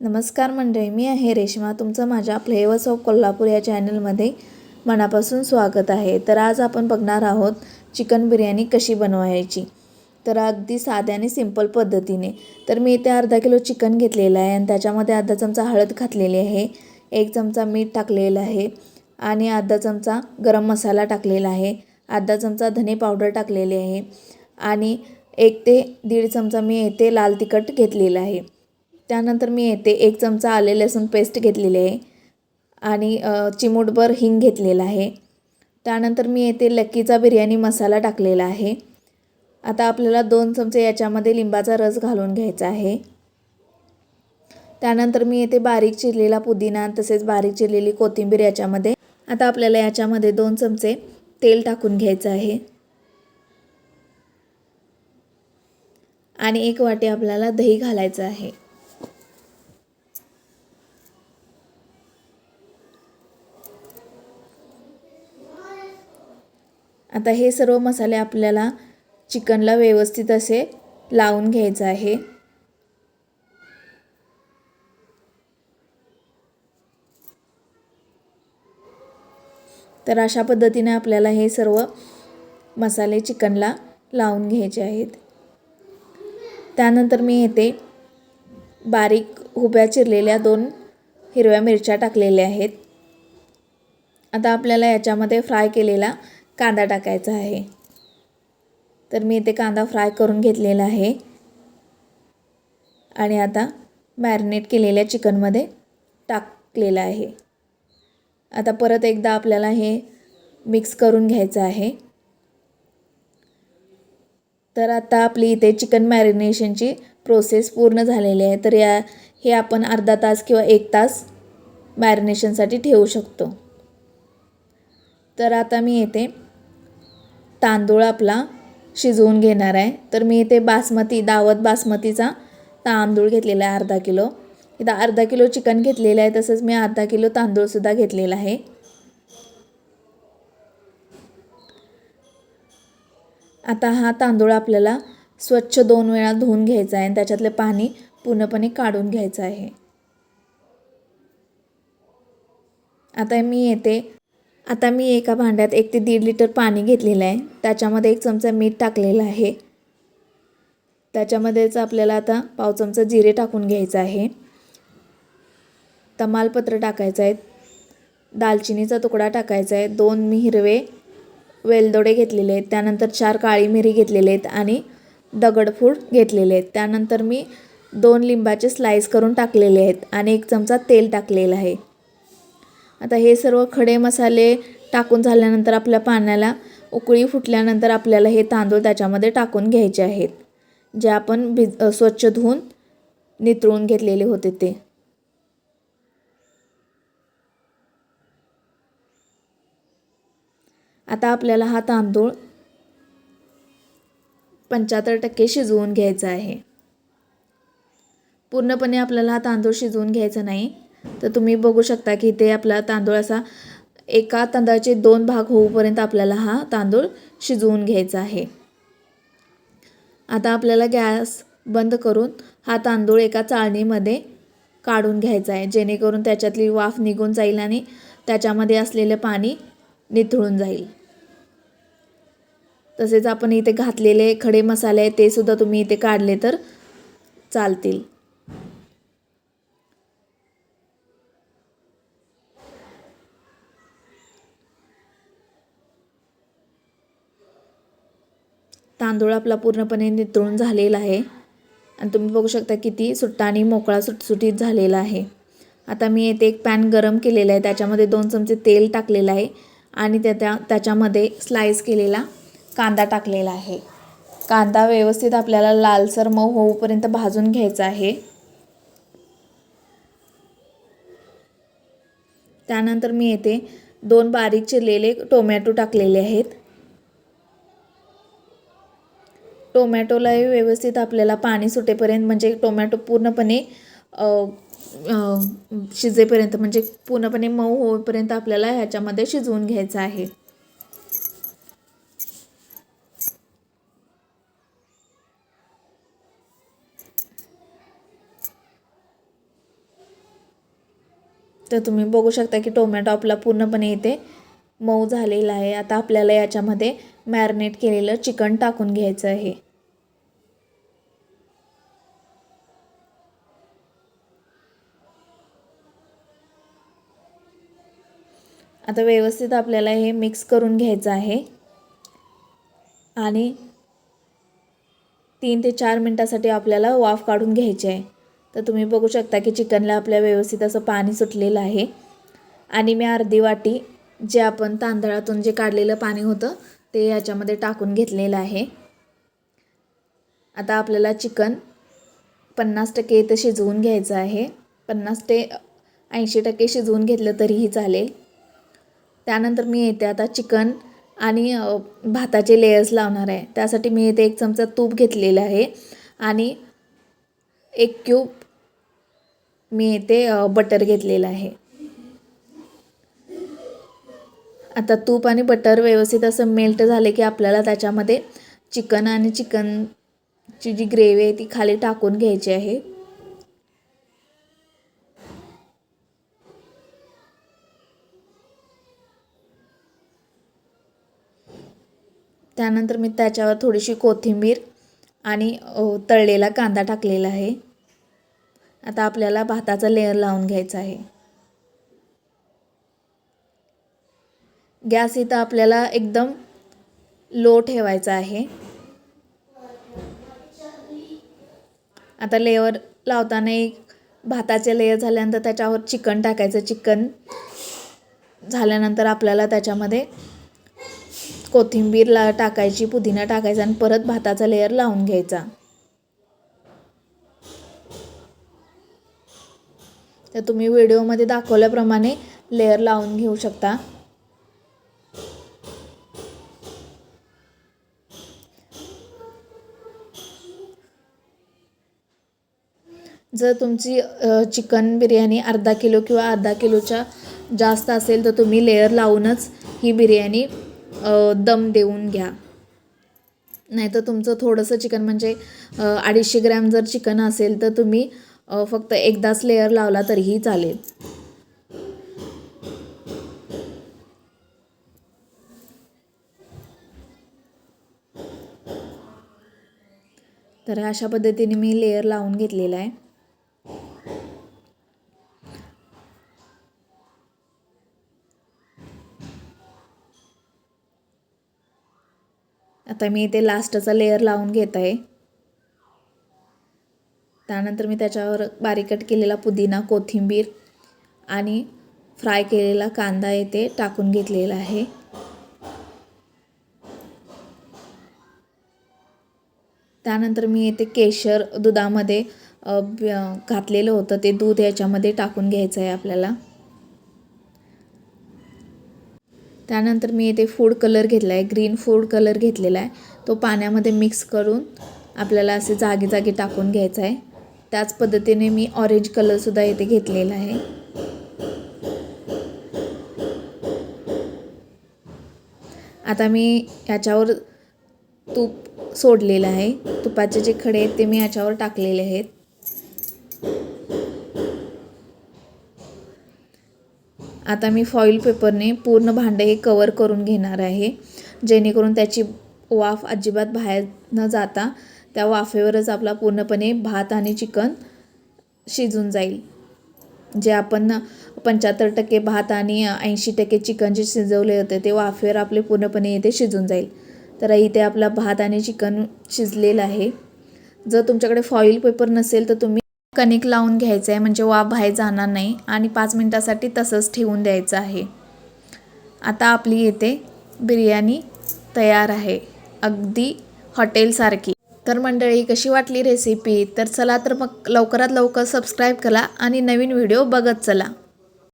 नमस्कार मंडळी मी आहे रेश्मा. तुमचं माझ्या फ्लेवर्स ऑफ कोल्हापूर या चॅनलमध्ये मनापासून स्वागत आहे. तर आज आपण बघणार आहोत चिकन बिर्याणी कशी बनवायची. तर अगदी साध्या आणि सिंपल पद्धतीने. तर मी इथे अर्धा किलो चिकन घेतलेलं आहे आणि त्याच्यामध्ये अर्धा चमचा हळद घातलेली आहे. एक चमचा मीठ टाकलेलं आहे आणि अर्धा चमचा गरम मसाला टाकलेला आहे. अर्धा चमचा धने पावडर टाकलेली आहे आणि एक ते दीड चमचा मी येथे लाल तिखट घेतलेलं आहे. त्यानंतर मी येते. एक चमचा आले लसूण पेस्ट घेतलेली आहे आणि चिमूटभर हिंग घेतलेला आहे. त्यानंतर मी येते लक्कीचा बिर्याणी मसाला टाकलेला आहे. आता आपल्याला दोन चमचे याच्यामध्ये लिंबाचा रस घालून घ्यायचा आहे. त्यानंतर मी येते बारीक चिरलेला पुदिना तसेच बारीक चिरलेली कोथिंबीर याच्यामध्ये. आता आपल्याला याच्यामध्ये दोन चमचे तेल टाकून घ्यायचं आहे. आणि एक वाटी आपल्याला दही घालायचं आहे. आता हे सर्व मसाले आपल्याला चिकनला व्यवस्थित असे लावून घ्यायचं आहे. तर अशा पद्धतीने आपल्याला हे सर्व मसाले चिकनला लावून घ्यायचे आहेत. त्यानंतर मी येते बारीक हुब्या चिरलेल्या दोन हिरव्या मिरच्या टाकलेल्या आहेत. आता आपल्याला याच्यामध्ये फ्राय केलेला कांदा टाकायचा आहे. तर मी इथे कांदा फ्राय करून घेतलेला आहे. आणि आता मॅरिनेट केलेल्या चिकनमध्ये टाकलेलं आहे. आता परत एकदा आपल्याला हे मिक्स करून घ्यायचं आहे. तर आता आपली इथे चिकन मॅरिनेशनची प्रोसेस पूर्ण झालेली आहे. तर या हे आपण अर्धा तास किंवा एक तास मॅरिनेशनसाठी ठेवू शकतो. तर आता मी येते तांदूळ आपला शिजवून घेणार आहे. तर मी इथे बासमती दावत बासमतीचा तांदूळ घेतलेला आहे अर्धा किलो. इथं अर्धा किलो चिकन घेतलेलं आहे तसंच मी अर्धा किलो तांदूळसुद्धा घेतलेला आहे. आता हा तांदूळ आपल्याला स्वच्छ दोन वेळा धुवून घ्यायचा आहे आणि त्याच्यातले पाणी पूर्णपणे काढून घ्यायचं आहे. आता मी येते आता मी एका भांड्यात एक ते दीड लिटर पाणी घेतलेलं आहे. त्याच्यामध्ये एक चमचा मीठ टाकलेलं आहे. त्याच्यामध्येच आपल्याला आता पाव चमचा जिरे टाकून घ्यायचं आहे. तमालपत्र टाकायचं आहे. दालचिनीचा तुकडा टाकायचा आहे. दोन मी हिरवे वेलदोडे घेतलेले आहेत. त्यानंतर चार काळी मिरी घेतलेले आहेत आणि दगडफूड घेतलेले आहेत. त्यानंतर मी दोन लिंबाचे स्लाईस करून टाकलेले आहेत आणि एक चमचा तेल टाकलेलं आहे. आता हे सर्व खडे मसाले टाकून झाल्यानंतर आपल्या पाण्याला उकळी फुटल्यानंतर आपल्याला हे तांदूळ त्याच्यामध्ये टाकून घ्यायचे आहेत. जे आपण भिज स्वच्छ धुवून नितळून घेतलेले होते ते. आता आपल्याला हा तांदूळ पंच्याहत्तर टक्के शिजवून घ्यायचा आहे. पूर्णपणे आपल्याला हा तांदूळ शिजवून घ्यायचा नाही. तर तुम्ही बघू शकता की इथे आपला तांदूळ असा एका तांदळाचे दोन भाग होऊपर्यंत आपल्याला हा तांदूळ शिजवून घ्यायचा आहे. आता आपल्याला गॅस बंद करून हा तांदूळ एका चाळणीमध्ये काढून घ्यायचा आहे. जेणेकरून त्याच्यातली वाफ निघून जाईल आणि त्याच्यामध्ये असलेलं पाणी निथळून जाईल. तसेच आपण इथे घातलेले खडे मसाले ते सुद्धा तुम्ही इथे काढले तर चालतील. तांदूळ आपला पूर्णपणे नितळून झालेला आहे. आणि तुम्ही बघू शकता किती सुट्टा आणि मोकळा सुटसुटीत झालेला आहे. आता मी येथे एक पॅन गरम केलेला आहे. त्याच्यामध्ये दोन चमचे तेल टाकलेलं आहे. आणि त्या त्या त्याच्यामध्ये स्लाईस केलेला कांदा टाकलेला आहे. कांदा व्यवस्थित आपल्याला लालसर मऊ होऊपर्यंत भाजून घ्यायचा आहे. त्यानंतर मी येथे दोन बारीक चिरलेले टोमॅटो टाकलेले आहेत. टोमॅटोलाही व्यवस्थित आपल्याला पाणी सुटेपर्यंत म्हणजे टोमॅटो पूर्णपणे शिजेपर्यंत म्हणजे पूर्णपणे मऊ होईपर्यंत आपल्याला ह्याच्यामध्ये शिजवून घ्यायचं आहे. तर तुम्ही बघू शकता की टोमॅटो आपला पूर्णपणे इथे मऊ झालेला आहे. आता आपल्याला याच्यामध्ये मॅरिनेट केलेलं चिकन टाकून घ्यायचं आहे. आता व्यवस्थित आपल्याला हे मिक्स करून घ्यायचं आहे. आणि तीन ते चार मिनटासाठी आपल्याला वाफ काढून घ्यायची आहे. तर तुम्ही बघू शकता की चिकनला आपल्या व्यवस्थित असं पाणी सुटलेलं आहे. आणि मी अर्धी वाटी जे आपण तांदळातून जे काढलेलं पाणी होतं ते याच्यामध्ये टाकून घेतलेलं आहे. आता आपल्याला चिकन पन्नास टक्के इथं शिजवून घ्यायचं आहे. पन्नास ते ऐंशी टक्के शिजवून घेतलं तरीही चालेल. त्यानंतर मी येते आता चिकन आणि भाताचे लेयर्स लावणार आहे. त्यासाठी मी इथे एक चमचा तूप घेतलेलं आहे. आणि एक क्यूब मी इथे बटर घेतलेलं आहे. आता तूप आणि बटर व्यवस्थित असं मेल्ट झाले की आपल्याला त्याच्यामध्ये चिकन आणि चिकनची जी ग्रेव्ही आहे ती खाली टाकून घ्यायची आहे. त्यानंतर मी त्याच्यावर थोडीशी कोथिंबीर आणि तळलेला कांदा टाकलेला आहे. आता आपल्याला भाताचा लेअर लावून घ्यायचा आहे. गॅस इथं आपल्याला एकदम लो ठेवायचा आहे. आता लेअर लावताना एक भाताचे लेअर झाल्यानंतर त्याच्यावर चिकन टाकायचं. चिकन झाल्यानंतर आपल्याला त्याच्यामध्ये कोथिंबीर टाकायची पुदिना टाकायचा आणि परत भाताचा लेअर लावून घ्यायचा. तर तुम्ही व्हिडिओमध्ये दाखवल्याप्रमाणे लेअर लावून घेऊ शकता. जर तुमची चिकन बिर्याणी अर्धा किलो किंवा अर्धा किलोच्या जास्त असेल तर तुम्ही लेअर लावूनच ही बिर्याणी दम देऊन घ्या. नाहीतर तुमचं थोडंसं चिकन म्हणजे अडीचशे ग्रॅम जर चिकन असेल तर तुम्ही फक्त एकदाच लेअर लावला तरीही चालेल. तर अशा पद्धतीने मी लेअर लावून घेतलेला आहे. आता मी इथे लास्टचा लेअर लावून घेत आहे त्यानंतर मी त्याच्यावर बारीक कट केलेला पुदिना कोथिंबीर आणि फ्राय केलेला कांदा येथे टाकून घेतलेला आहे. त्यानंतर मी येथे केशर दुधामध्ये घातलेलं होतं. ते दूध याच्यामध्ये टाकून घ्यायचं आहे आपल्याला. त्यानंतर मी येथे फूड कलर घेतला आहे ग्रीन फूड कलर घेतलेला आहे. तो पाण्यामध्ये मिक्स करून आपल्याला असे जागी जागी टाकून घ्यायचा आहे. त्याच पद्धतीने मी ऑरेंज कलरसुद्धा येथे घेतलेला आहे. आता मी याच्यावर तूप सोडलेलं आहे. तुपाचे जे खडे आहेत ते मी याच्यावर टाकलेले आहेत. आता मी फॉईल पेपरने पूर्ण भांडं हे कवर करून घेणार आहे. जेणेकरून त्याची वाफ अजिबात बाहेर न जाता त्या वाफेवरच आपला पूर्णपणे भात आणि चिकन शिजून जाईल. जे आपण पंच्याहत्तर टक्के भात आणि ऐंशी टक्के चिकन जे शिजवले होते ते वाफेवर आपले पूर्णपणे इथे शिजून जाईल. तर इथे आपला भात आणि चिकन शिजलेलं आहे. जर तुमच्याकडे फॉईल पेपर नसेल तर तुम्ही कणिक लावून घ्यायचं आहे म्हणजे वाफ बाहेर जाणार नाही आणि पाच मिनटासाठी तसंच ठेवून द्यायचं आहे. आता आपली येथे बिर्याणी तयार आहे अगदी हॉटेलसारखी. तर मंडळी कशी वाटली रेसिपी तर चला तर मग लवकरात लवकर सबस्क्राईब करा आणि नवीन व्हिडिओ बघत चला.